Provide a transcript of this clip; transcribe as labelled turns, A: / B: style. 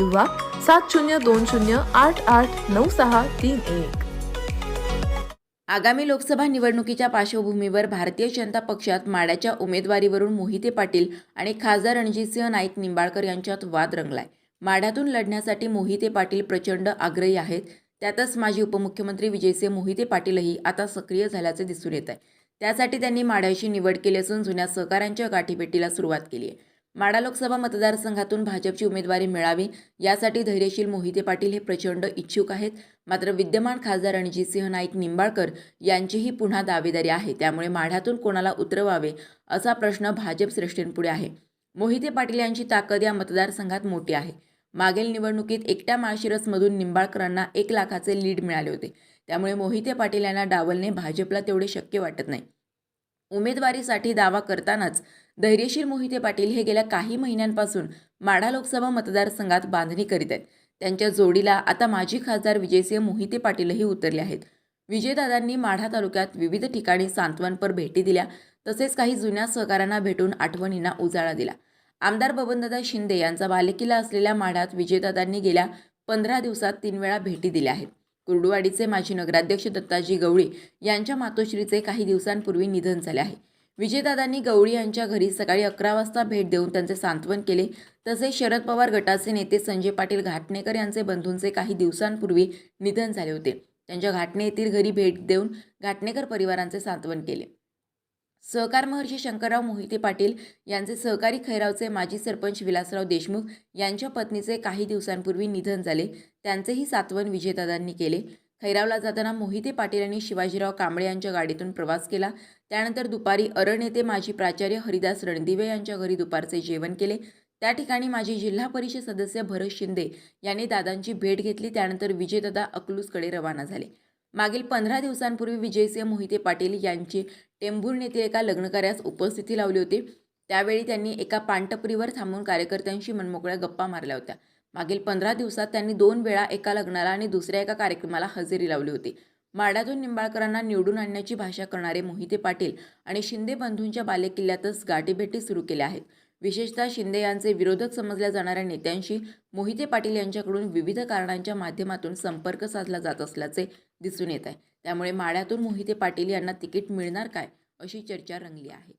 A: किंवा सात शून्य दोन शून्य आठ आठ नऊ सहा तीन एक.
B: आगामी लोकसभा निवडणुकीच्या पार्श्वभूमीवर भारतीय जनता पक्षात माड्याच्या उमेदवारीवरून मोहिते पाटील आणि खासदार रणजितसिंह नाईक निंबाळकर यांच्यात वाद रंगलाय. माढ्यातून लढण्यासाठी मोहिते पाटील प्रचंड आग्रही आहेत. त्यातच माजी उपमुख्यमंत्री विजयसिंह मोहिते पाटीलही आता सक्रिय झाल्याचे दिसून येत आहे त्यासाठी त्यांनी माढ्याची निवड केली असून जुन्या सहकाऱ्यांच्या गाठीभेटीला सुरुवात केली आहे. माढा लोकसभा मतदारसंघातून भाजपची उमेदवारी मिळावी यासाठी धैर्यशील मोहिते पाटील हे प्रचंड इच्छुक आहेत. मात्र विद्यमान खासदार रणजितसिंह नाईक निंबाळकर यांचीही पुन्हा दावेदारी आहे. त्यामुळे माढ्यातून कोणाला उतरवावे असा प्रश्न भाजप श्रेष्ठींपुढे आहे. मोहिते पाटील यांची ताकद या मतदारसंघात मोठी आहे. मागील निवडणुकीत एकट्या माळशिरसमधून निंबाळकरांना एक लाखाचे लीड मिळाले होते. त्यामुळे मोहिते पाटील यांना डावलणे भाजपला तेवढे शक्य वाटत नाही. उमेदवारीसाठी दावा करतानाच धैर्यशील मोहिते पाटील हे गेल्या काही महिन्यांपासून माढा लोकसभा मतदारसंघात बांधणी करीत आहेत. त्यांच्या जोडीला आता माजी खासदार विजयसिंह मोहिते पाटीलही उतरले आहेत. विजयदादांनी माढा तालुक्यात विविध ठिकाणी सांत्वनपर भेटी दिल्या तसेच काही जुन्या सहकाऱ्यांना भेटून आठवणींना उजाळा दिला. आमदार बबनदादा शिंदे यांचा बालेकिल्ला असलेल्या माढ्यात विजयदादांनी गेल्या पंधरा दिवसात तीन वेळा भेटी दिल्या आहेत. कुर्डुवाडीचे माजी नगराध्यक्ष दत्ताजी गवळी यांच्या मातोश्रीचे काही दिवसांपूर्वी निधन झाले आहे. विजयदादांनी गवळी यांच्या घरी सकाळी अकरा वाजता भेट देऊन त्यांचे सांत्वन केले. तसेच शरद पवार गटाचे नेते संजय पाटील घाटणेकर यांचे बंधूंचे काही दिवसांपूर्वी निधन झाले होते. त्यांच्या घाटणे येथील घरी भेट देऊन घाटणेकर परिवारांचे सांत्वन केले. सहकार महर्षी शंकरराव मोहिते पाटील यांचे सहकारी खैरावचे माजी सरपंच विलासराव देशमुख यांच्या पत्नीचे काही दिवसांपूर्वी निधन झाले. त्यांचेही सातवन विजयदादांनी केले. खैरावला जाताना मोहिते पाटील यांनी शिवाजीराव कांबळे यांच्या गाडीतून प्रवास केला. त्यानंतर दुपारी अरण येथे माजी प्राचार्य हरिदास रणदिवे यांच्या घरी दुपारचे जेवण केले. त्या ठिकाणी माजी जिल्हा परिषद सदस्य भरत शिंदे यांनी दादांची भेट घेतली. त्यानंतर विजयदादा अकलूसकडे रवाना झाले. मागील पंधरा दिवसांपूर्वी विजयसिंह मोहिते पाटील यांची टेंभूर येथील एका लग्नकार्यास उपस्थिती लावली होती. त्यावेळी त्यांनी एका पानटपरीवर थांबून कार्यकर्त्यांशी मनमोकळ्या गप्पा मारल्या होत्या. मागील पंधरा दिवसात त्यांनी दोन वेळा एका लग्नाला आणि दुसऱ्या एका कार्यक्रमाला हजेरी लावली होती. माड्यातून निंबाळकरांना निवडून आणण्याची भाषा करणारे मोहिते पाटील आणि शिंदे बंधूंच्या बालेकिल्ल्यातच गाठीभेटी सुरू केल्या आहेत. विशेषतः शिंदे यांचे विरोधक समजल्या जाणाऱ्या नेत्यांशी मोहिते पाटील यांच्याकडून विविध कारणांच्या माध्यमातून संपर्क साधला जात असल्याचे दिसून येत आहे. त्यामुळे माड्यातून मोहिते पाटील यांना तिकीट मिळणार काय अशी चर्चा रंगली आहे.